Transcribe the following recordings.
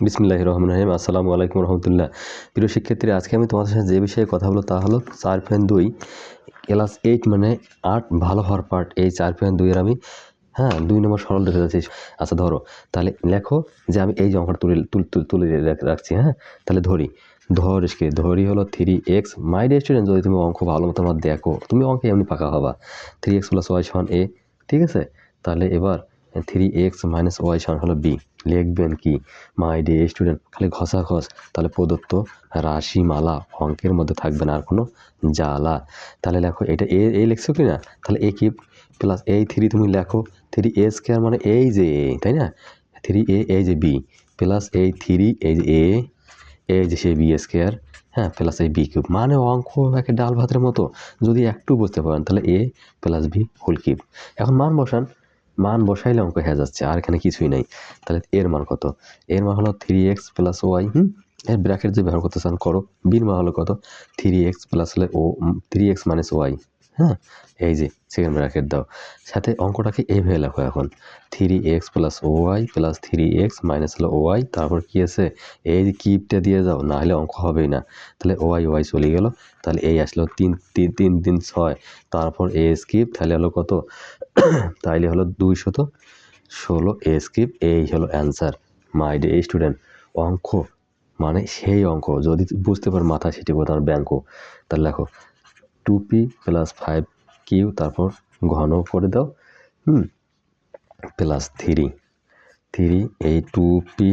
বিসমিল্লাহ রহমান রহিম আসসালামু আলাইকুম রহমতুল্লাহ। প্রিয় শিক্ষার্থী আজকে আমি তোমাদের সাথে যে বিষয়ে কথা বলব তা হলো চার পয়েন্ট দুই, ক্লাস এইট মানে আট ভালো হওয়ার পার্ট এই চার পয়েন্ট দুইয়ের আমি হ্যাঁ দুই নম্বর সরল দেখে যাচ্ছি। আচ্ছা ধরো, তাহলে লেখো যে আমি এই যে অঙ্কটা তুলে, তুল- রাখছি হ্যাঁ? তাহলে ধরি, ধরিস কি? ধরি হলো three x my dear student যদি তুমি অঙ্ক ভালো মতো আমার দেখো, তুমি অঙ্কে এমনি পাকা হবা। থ্রি এক্স প্লাস ওয়াই সমান এ ঠিক আছে? তাহলে এবার থ্রি এক্স মাইনাস ওয়াই সমান হলো বি লিখবেন কি? মাই ডে স্টুডেন্ট খালি ঘষা ঘষ, তাহলে প্রদত্ত রাশিমালা অঙ্কের মধ্যে থাকবে না আর কোনো জ্বালা। তাহলে লেখো, এটা এ এই লিখছো কি না? তাহলে এ কি? প্লাস এই থ্রি তুমি লেখো থ্রি এ স্কোয়ার মানে এই যে এ তাই না? থ্রি এ এই যে বি প্লাস এই থ্রি এই যে এ এই যে সে বি স্কোয়ার হ্যাঁ প্লাস এই বি কিউব মানে অঙ্ক একে ডাল ভাতের মতো। যদি একটু বুঝতে পারেন, তাহলে a plus b whole cube এখন মান বসান মান বসাইলে অঙ্ক হয়ে যাচ্ছে, আর এখানে কিছুই নাই। তাহলে এর মান কত? এর মান হলো থ্রি এক্স প্লাস ওয়াই হুম? এর ব্র্যাকেট যে ব্যবহার করতে চান করো বির মান হলো কত? থ্রি এক্স প্লাস হলে ও থ্রি এক্স মাইনাস ওয়াই হ্যাঁ এই যে সেকেন্ড ব্র্যাকেট দাও। সাথে অঙ্কটাকে এইভাবে লেখো এখন। Three x plus y plus three x minus হলো ওয়াই তারপর কি আছে? এই যে কিপটা দিয়ে যাও, না হলে অঙ্ক হবেই না। তাহলে ওয়াই ওয়াই চলে গেল। তাহলে এই আসলো তিন তিন তিন তিন, ছয়। তারপর এ স্কিপ তাহলে হলো কত? তাইলে হলো দুইশত ষোলো এ স্কিপ এই হলো অ্যান্সার মাই ডে স্টুডেন্ট অঙ্ক মানে সেই অঙ্ক। যদি বুঝতে পারো মাথা সেটি তোমার ব্যাঙ্ক তাহলে লেখো two p plus five q তারপর ঘন করে দাও, হুম প্লাস থ্রি থ্রি এই two p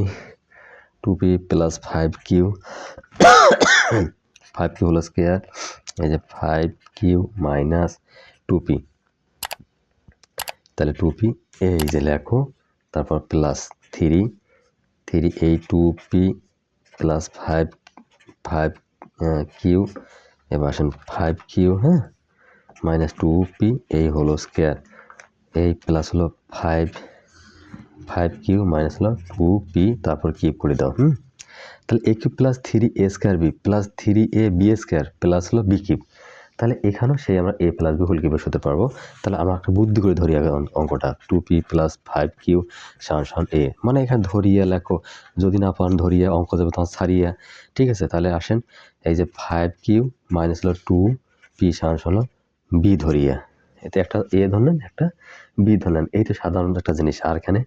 two p plus five q five q হলো স্কোয়ার এই যে five q minus two p তাহলে টু পি এই যে লেখো, তারপর প্লাস থ্রি থ্রি এই two p plus five five q এবার আসেন ফাইভ কিউ হ্যাঁ? মাইনাস টু পি এই হলো স্কোয়ার এই প্লাস হলো ফাইভ ফাইভ কিউ মাইনাস হলো টু পি তারপর কিউব করে দাও, হুম? তাহলে a cube plus three a square b plus three a b square plus হলো বি কিউব তাহলে এখানেও সেই আমরা এ প্লাস বি হোল কিউবের সাথে পারব। তাহলে আমরা একটা বুদ্ধি করে ধরি আগে অঙ্কটা। Two p plus five q সান সান এ মানে এখানে ধরিয়ে লেখো। যদি না পান ধরিয়ে অঙ্ক যাবে তখন ছাড়িয়ে। ঠিক আছে? তাহলে আসেন এই যে ফাইভ কিউ মাইনাস হলো টু পি সান হলো বি ধরিয়া। এতে একটা এ ধরলেন, একটা বি ধরলেন। এই তো সাধারণত একটা জিনিস। আর এখানে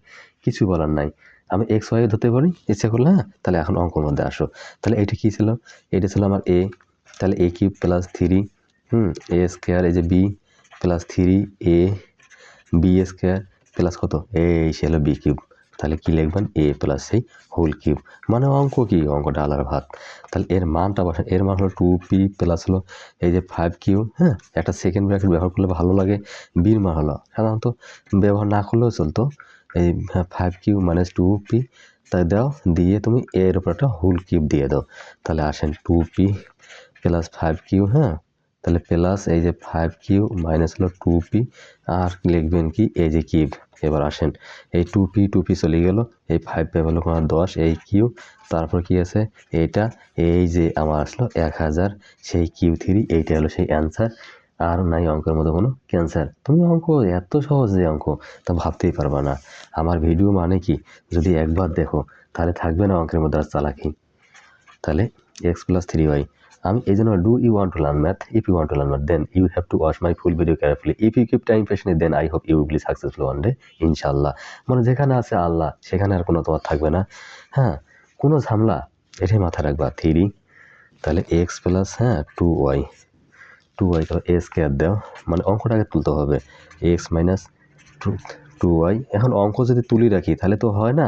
কিছু বলার নাই। আমি এক্স ওয়াই ধরতে পারি? ইচ্ছা করলে হ্যাঁ? তাহলে এখন অঙ্কর মধ্যে আসো। তাহলে এটা কী ছিল? এটা ছিল আমার এ তাহলে এ কিউব প্লাস থ্রি হুম এ স্কোয়ার এই যে b plus three a b square plus কত? এই সে হলো বি কিউব তাহলে কী লিখবেন? এ প্লাস সেই হোল কিউব মানে অঙ্ক কি? অঙ্ক ডালার ভাত। তাহলে এর মানটা বসেন এর মান হলো টু পি প্লাস হলো এই যে ফাইভ কিউ হ্যাঁ? একটা সেকেন্ড ব্র্যাকেট ব্যবহার করলে ভালো লাগে। বির মান হলো, সাধারণত ব্যবহার না করলেও চলতো। এই five q minus two p তাই দাও, দিয়ে তুমি এর উপর একটা হোল কিউব দিয়ে দাও। তাহলে আসেন two p plus five q হ্যাঁ? তাহলে প্লাস এই যে ফাইভ কিউ মাইনাস হলো টু পি আর লিখবেন কি এই যে কিউব এবার আসেন, এই টু পি টু পি চলে গেল, এই ফাইভ পাই হলো আমার দশ, এই কিউ। তারপর কি আছে? এইটা, এই যে আমার আসলো এক হাজার, সেই কিউ থ্রি, এইটা হলো সেই অ্যান্সার আর নাই অঙ্কের মধ্যে কোনো ক্যান্সার তুমি অঙ্ক, এত সহজ যে অঙ্ক, তা ভাবতেই পারবা না। আমার ভিডিও মানে কি? যদি একবার দেখো, তাহলে থাকবে না অঙ্কের মধ্যে আর চালাকি। তাহলে এক্স প্লাস থ্রি ওয়াই আমি এই জন্য do you want to learn math if you want to learn math then you have to watch my full video carefully if you keep time patient then I hope you will be successful one day ইনশাল্লাহ মানে যেখানে আছে আল্লাহ, সেখানে আর কোনো তোমার থাকবে না। হ্যাঁ কোনো ঝামলা, এটাই মাথায় রাখবা। থ্রি তাহলে এক্স প্লাস হ্যাঁ টু ওয়াই টু ওয়াই তো এ স্কোয়ার দাও। মানে অঙ্কটাকে তুলতে হবে। X minus two two y. এখন অঙ্ক যদি তুলি রাখি, তাহলে তো হয় না?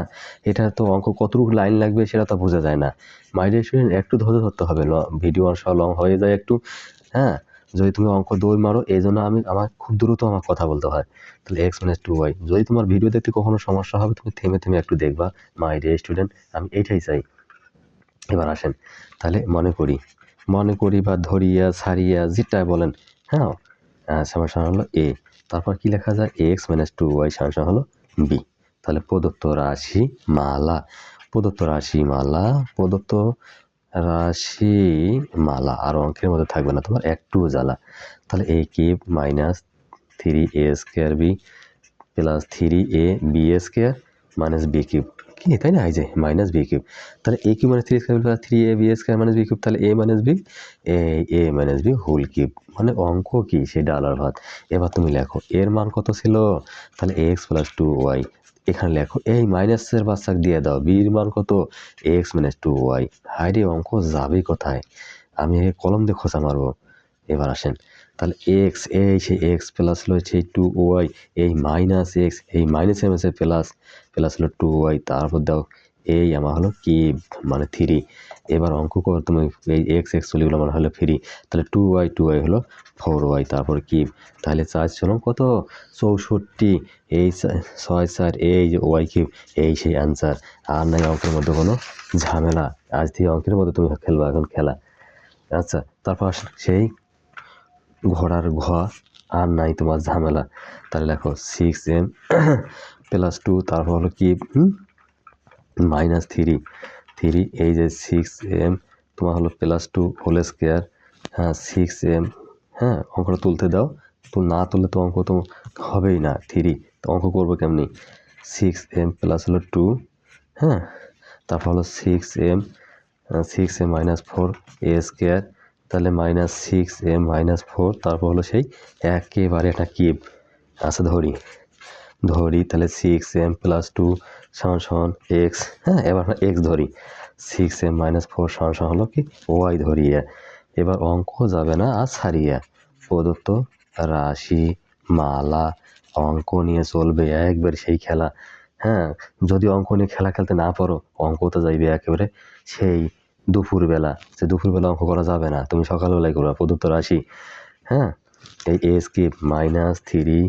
এটা তো অঙ্ক কতটুকু লাইন লাগবে সেটা তো বোঝা যায় না। মাইডিয়ার স্টুডেন্ট একটু ধৈর্য ধরতে হবে। ভিডিও সব লং হয়ে যায় একটু। হ্যাঁ? যদি তুমি অঙ্ক দৌড় মারো, এই জন্য আমি, আমার খুব দ্রুত আমার কথা বলতে হয়। তাহলে এক্স মাইনাস টু ওয়াই যদি তোমার ভিডিও দেখতে কখনো সমস্যা হবে, তুমি থেমে থেমে একটু দেখবা। মাই ডিয়ার স্টুডেন্ট আমি এইটাই চাই। এবার আসেন। তাহলে মনে করি। মনে করি বা ধরিয়া, ছাড়িয়া, যেটাই বলেন। হ্যাঁ? সমস্যা হলো এ তারপর কি লেখা যায়? এক্স মাইনাস টু ওয়াই সমস্যা হলো বি তাহলে প্রদত্ত রাশি মালা। প্রদত্ত রাশি মালা, প্রদত্ত রাশি মালা। আর অঙ্কের মধ্যে থাকবে না তোমার, এক টু জ্বালা। তাহলে a k minus three a square b plus three a b square minus b cube কি তাই না? এই যে মাইনাস বি কিউব তাহলে a cube minus three square plus three a b square minus b cube তাহলে a minus b a minus b whole cube মানে অঙ্ক কি? সে ডালার ভাত। এবার তুমি লেখো, এর মান কত ছিল? তাহলে এক্স প্লাস টু ওয়াই এখানে লেখো, এই মাইনাসের বাচ্চাক দিয়ে দাও। বির মান কত? এক্স মাইনাস টু ওয়াই হাইরে অঙ্ক যাবে কোথায়? আমি কলম দিয়ে খোঁচা মারবো। এবার আসেন। তাহলে এক্স এই সেই এক্স প্লাস হলো সেই টু ওয়াই এই মাইনাস এক্স এই মাইনাস এম এসে প্লাস প্লাস হলো টু ওয়াই তারপর দাও এই আমার হলো কি মানে থ্রি এবার অঙ্ক কর তুমি, এই এক্স এক্স চলে গেলো মানে হলো ফ্রি তাহলে টু ওয়াই টু ওয়াই হলো ফোর ওয়াই তারপর কি তাহলে চার ছিল কত? চৌষট্টি, এই ছয় চার, এই যে ওয়াই কিউব এই সেই অ্যান্সার আর নাই অঙ্কের মধ্যে কোনো ঝামেলা, আজ থেকে অঙ্কের মধ্যে তুমি খেলবা এখন খেলা আচ্ছা তারপর সেই ঘোড়ার ঘ আর নাই তোমার ঝামেলা। তাহলে দেখো সিক্স এম প্লাস টু তারপর হলো কি? মাইনাস থ্রি থ্রি এই যে সিক্স এম তোমার হলো প্লাস টু হোল স্কোয়ার হ্যাঁ সিক্স এম হ্যাঁ অঙ্কটা তুলতে দাও। তো না তুললে তো অঙ্ক তো হবেই না থ্রি তো অঙ্ক করব কেমনি? সিক্স এম প্লাস হলো টু হ্যাঁ তারপর হলো six m six m minus four a square তাহলে minus six m minus four তারপর হলো সেই একেবারে একটা কিউব আচ্ছা ধরি। ধরি তাহলে সিক্স এম প্লাস টু সমান সমান এক্স হ্যাঁ এবার আমরা এক্স ধরি। সিক্স এম মাইনাস ফোর সমান সমান হলো কি? ওয়াই ধরিয়ে। এবার অঙ্ক যাবে না, আর ছাড়িয়ে। প্রদত্ত রাশি, মালা, অঙ্ক নিয়ে চলবে একবার সেই খেলা। হ্যাঁ যদি অঙ্ক নিয়ে খেলা খেলতে না পারো অঙ্ক তো যাইবে একেবারে সেই দুপুরবেলা, সে দুপুরবেলা অঙ্ক করা যাবে না। তুমি সকালবেলায় করবে, প্রদত্ত রাশি হ্যাঁ? এই এস কি minus three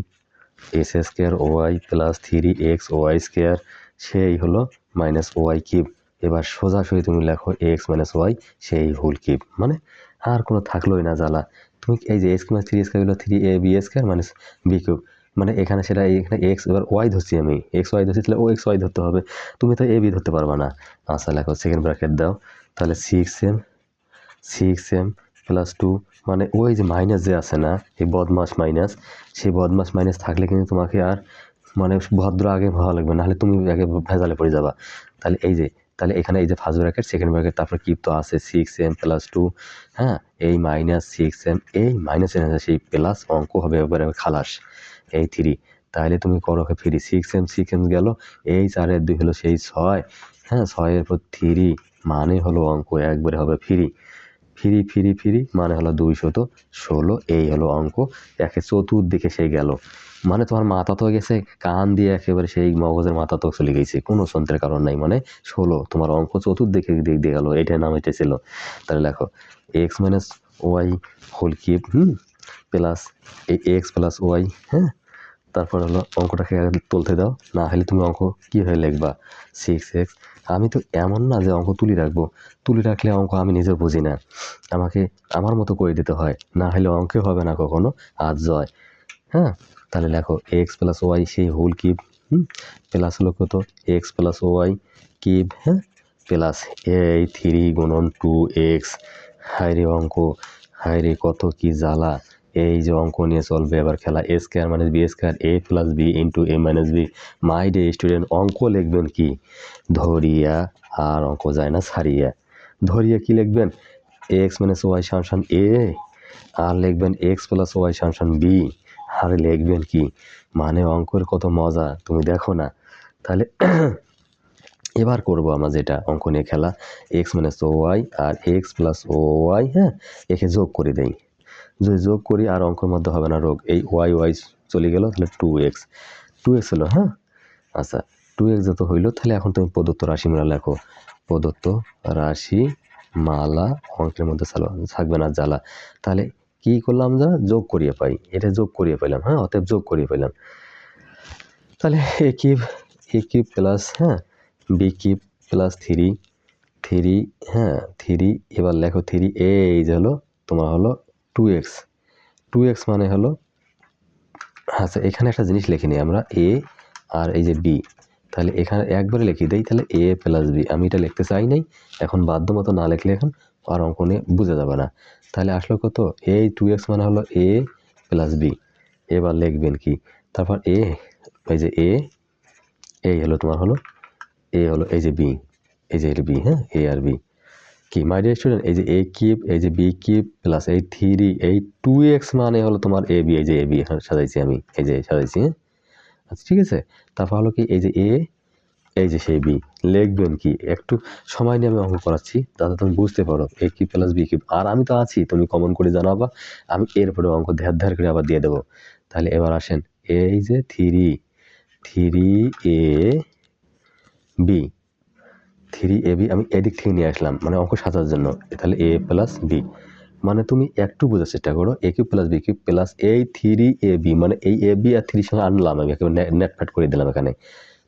s square y plus three x y square সেই হলো মাইনাস ওয়াই কিউব এবার সোজাসুজি তুমি লেখো এক্স মাইনাস ওয়াই সেই হোল কিউব মানে আর কোনো থাকলোই না জ্বালা। তুমি এই যে এক্স মাইনাস থ্রি স্কোয়ার হলো three a b square minus b cube মানে এখানে সেটা এখানে এক্স এবার ওয়াই ধরছি আমি। এক্স ওয়াই ধরছি, তাহলে ও এক্স ওয়াই ধরতে হবে। তুমি তো এ, বি ধরতে পারবে না। আচ্ছা লেখো সেকেন্ড ব্র্যাকেট দাও। তাহলে six m six m plus two মানে ওই যে মাইনাস যে আছে না, এই বদমাস মাইনাস সেই বদমাস মাইনাস থাকলে কিন্তু তোমাকে আর মানে ভদ্র আগে ভালো লাগবে নাহলে তুমি আগে ভেজালে পড়ে যাবা। তাহলে এই যে তাহলে এখানে এই যে ফার্স্ট ব্র্যাকেট সেকেন্ড ব্র্যাকেট তারপর কি তো আছে সিক্স এম প্লাস টু হ্যাঁ? এই মাইনাস সিক্স এম এই মাইনাস এন সেই প্লাস অঙ্ক হবে এবারে খালাস, এই থ্রি তাহলে তুমি করো three six m six m গেল, এই চারের দুই হলো সেই ছয় হ্যাঁ? ছয়ের পর থ্রি মানে হলো অঙ্ক, একবারে হবে ফ্রি ফ্রি, ফিরি ফিরি মানে হলো দুইশত ষোলো, এই হলো অঙ্ক। একে চতুর্দিকে সে গেল। মানে তোমার মাথা তো গেছে, কান দিয়ে একেবারে সেই মগজের মাথা তো চলে গেছে, কোনো যন্ত্রের কারণ নাই। মানে ষোলো, তোমার অঙ্ক চতুর্দিকে দিক দিয়ে গেল এটার নাম হইতেছিল তাহলে দেখো x minus y whole cube হুম প্লাস এই এক্স প্লাস ওয়াই হ্যাঁ তারপর হলো অঙ্কটাকে তুলতে দাও। না হলে তুমি অঙ্ক কীভাবে লিখবা? সিক্স এক্স আমি তো এমন না যে অঙ্ক তুলি রাখব। তুলি রাখলে অঙ্ক আমি নিজে বুঝি না। আমাকে আমার মতো করে দিতে হয়। না হলে অঙ্কে হবে না কখনো। আজ জয়। হ্যাঁ? তাহলে লেখো এক্স প্লাস ওয়াই সেই হোল কিউব হুম? প্লাস হলো কত? এক্স প্লাস ওয়াই কিউব হ্যাঁ? প্লাস এই থ্রি গুণন টু এক্স হাইরে অঙ্ক। হাইরে কত কি জ্বালা। এই যে অঙ্ক নিয়ে চলবে, এবার খেলা a square minus b square a plus b into a minus b my dear student অঙ্ক লিখবেন কি? ধরিয়া আর অঙ্ক যায় না, ছাড়িয়া। ধরিয়া কি লিখবেন? এক্স মাইনাস ওয়াই সামসান এ আর লিখবেন এক্স প্লাস ওয়াই সামসান বি আর লিখবেন কি? মানে অঙ্কের কত মজা, তুমি দেখো না। তাহলে এবার করব আমরা যেটা, অঙ্ক নিয়ে খেলা। এক্স মাইনাস ও ওয়াই আর এক্স প্লাস ও ওয়াই হ্যাঁ? একে যোগ করে দেই। যদি যোগ করি আর অঙ্কের মধ্যে হবে না রোগ। এই ওয়াই ওয়াই চলে গেল, তাহলে টু এক্স টু এক্স হলো হ্যাঁ? আচ্ছা টু এক্স যত হইল, তাহলে এখন তুমি প্রদত্ত রাশি মালা লেখো। প্রদত্ত রাশি মালা অঙ্কের মধ্যে থাকবে না জ্বালা। তাহলে কি করলাম আমরা যোগ করিয়ে পাই। এটা যোগ করিয়ে পেলাম হ্যাঁ? অতএব যোগ করিয়ে পেলাম তাহলে a cube a cube plus হ্যাঁ? B cube plus three three হ্যাঁ? থ্রি এবার লেখো থ্রি এই যে হলো, তোমার হলো টু এক্স টু এক্স মানে হলো আচ্ছা এখানে একটা জিনিস লিখে নিই আমরা এ আর এই যে বি তাহলে এখানে একবারে লিখে দিই, তাহলে এ প্লাস বি আমি এটা লিখতে চাই নাই, এখন বাধ্য মতো না লিখলে এখন আর অঙ্ক নিয়ে বোঝা যাবে না। তাহলে আসলো কত? এ টু এক্স মানে হলো এ প্লাস বি এবার লিখবেন কি? তারপর এ এই যে এ এই হলো তোমার হলো এ হলো এই যে বি এই যে বি হ্যাঁ এ আর বি কি? মাই ডিয়ার স্টুডেন্ট এই যে এ কিউব এই যে বি কিউব প্লাস এই থ্রি এই টু এক্স মানে হলো তোমার এ বি এই যে এ বি এখানে সাজাইছি আমি। এই যে সাজাইছি হ্যাঁ? আচ্ছা ঠিক আছে? তারপর হলো কি, এই যে এ এই যে সেই বি লিখবেন কি? একটু সময় নিয়ে আমি অঙ্ক করাচ্ছি, তাতে তুমি বুঝতে পারো a cube plus b cube আর আমি তো আছি, তুমি কমন করে জানাবা, আমি এরপরে অঙ্ক ধ্যার ধ্যার করে আবার দিয়ে দেবো। তাহলে এবার আসেন, এই যে three three a b three a b আমি এদিক থেকে নিয়ে আসলাম মানে অঙ্ক সাজার জন্য। তাহলে এ প্লাস বি। মানে তুমি একটু বোঝার চেষ্টা করো, a q plus b q plus এই থ্রি এ বি মানে এই এ বি আর থ্রির সঙ্গে আনলাম আমি, একেবারে নেট ফ্যাট করে দিলাম এখানে।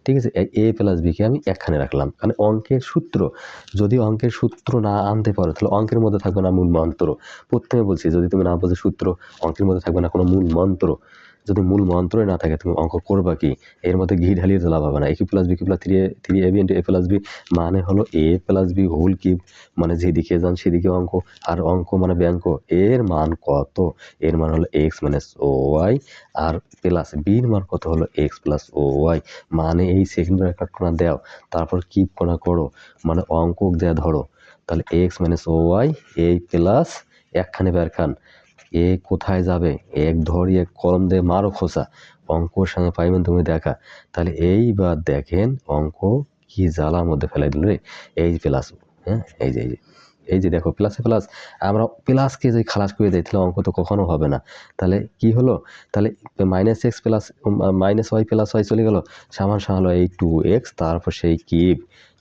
ঠিক আছে? এ প্লাস বিকে আমি একখানে রাখলাম। মানে অঙ্কের সূত্র, যদি অঙ্কের সূত্র না আনতে পারো, তাহলে অঙ্কের মধ্যে থাকবে না মূল মন্ত্র। প্রথমে বলছি, যদি তুমি না বোঝো সূত্র, অঙ্কের মধ্যে থাকবে না কোনো মূল মন্ত্র। যদি মূল মন্ত্রই না থাকে, তুমি অঙ্ক করবা কি? এর মধ্যে ঘি ঢালিয়ে তো লাভ হবে না। A q plus b q plus three a three a b into a plus b মানে হলো a plus b whole cube মানে যেদিকে যান সেদিকে অঙ্ক। আর অঙ্ক মানে ব্যাঙ্ক। এর মান কত? এর মান হলো এক্স মাইনাস ও ওয়াই আর প্লাস বির মান কত হলো এক্স প্লাস ও ওয়াই মানে এই সেকেন্ড ব্র্যাকেট কোনা দাও, তারপর কিপ কোনা করো। মানে অঙ্ক দেয়া ধরো। তাহলে এক্স মাইনাস ও ওয়াই এই প্লাস একখানে বের খান। এ কোথায় যাবে? এক ধরি এক কলম দিয়ে মারো খোসা। অঙ্কর সঙ্গে পাইবেন তুমি দেখা। তাহলে এইবার দেখেন অঙ্ক কি জ্বালার মধ্যে ফেলাই দিল রে। এই প্লাস হ্যাঁ? এই যে এই যে এই যে দেখো, প্লাসে প্লাস। আমরা প্লাসকে যদি খালাস করে দিই, তাহলে অঙ্ক তো কখনো হবে না। তাহলে কি হলো? তাহলে minus x plus minus y plus y চলে গেল। সামান হলো এই টু এক্স তারপর সেই কিপ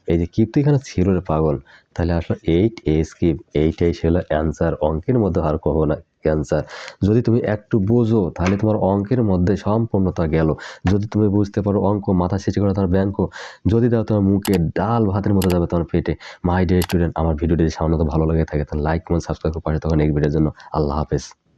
এই যে কিপ তো এখানে ছিল রে পাগল। তাহলে আসলো এইট এস কিপ এইট এই হলো অ্যান্সার অঙ্কের মধ্যে আর কহো না। ক্যান্সার। যদি তুমি একটু বোঝো, তাহলে তোমার অঙ্কের মধ্যে সম্পূর্ণতা গেল। যদি তুমি বুঝতে পারো অঙ্ক, মাথা সেচে করে তোমার ব্যাঙ্ক যদি দাও তোমার মুখে ডাল ভাতের মতো যাবে তোমার পেটে মাই ডিয়ার স্টুডেন্ট আমার ভিডিওটি সামনে তো ভালো লাগে থাকে, তাহলে লাইক কমেন্ট সাবস্ক্রাইব করে পাশে তখন এক ভিডিওর জন্য। আল্লাহ হাফেজ।